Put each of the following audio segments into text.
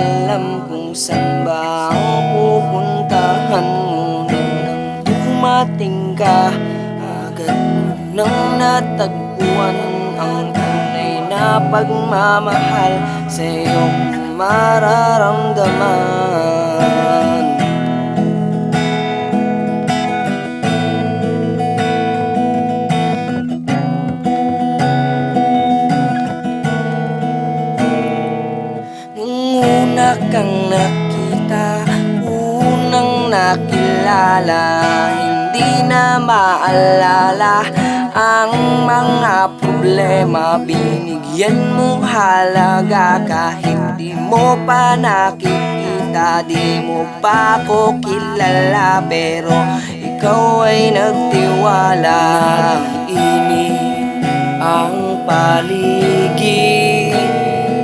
alam kung saan ba ang pupuntahan Ngunit nang dumating ka Agad ko nang natagpuan Ang tunay na pagmamahal Sa iyong mararamdaman nakilala Hindi na maalala ang mga problema. Binigyan mo halaga kahit di mo pa nakikita Di mo pa ako kilala. Pero ikaw ay nagtiwala Init ang paligid.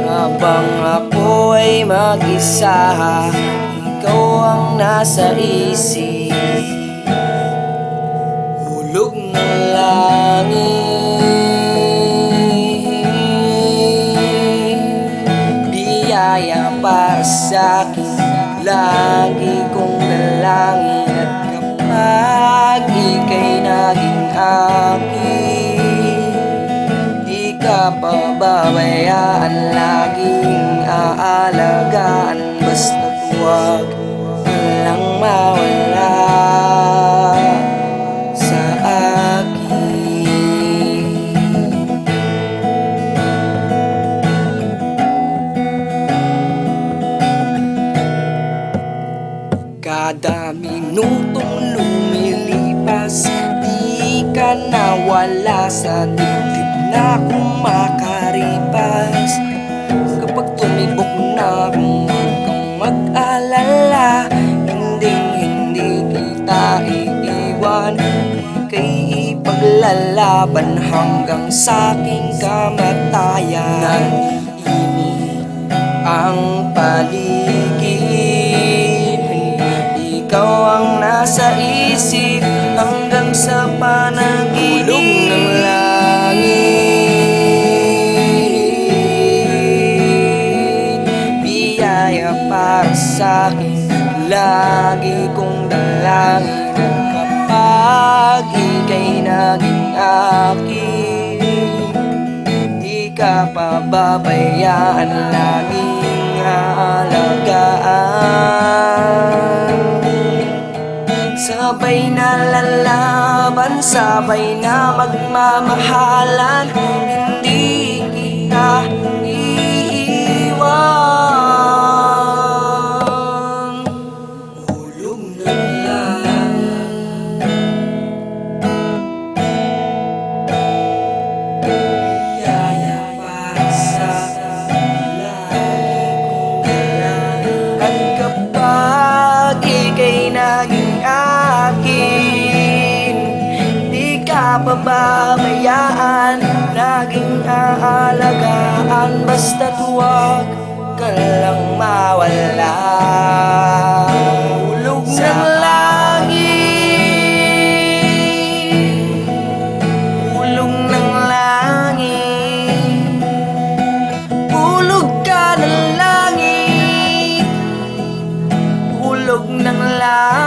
Habang ako ay mag-isa ang nasa isip. Hulog ng langit. Biyaya para sa akin. Lagi kong dalangin At kapag ika'y naging akin Di ka pababayaan Laging aalagaan Basta't huwag Ka nawala sa dibdib na kumakaripas. Kapag tumibok na kung mag-alala Hindi, hindi kita iiwan. Ika'y ipaglalaban hanggang sa aking kamatayan. Naniinit ang paligid para sa akin. Lagi kong dalangin Kapag ika'y naging akin. Di ka pababayaan Laging aalagaan. Sabay na lalaban Sabay na magmamahalan. Hindi kita pababayaan Laging aalagaan. Basta't huwag ka lang mawala. Hulog ng langit Hulog ng langit. Hulog ka ng langit. Hulog ng langit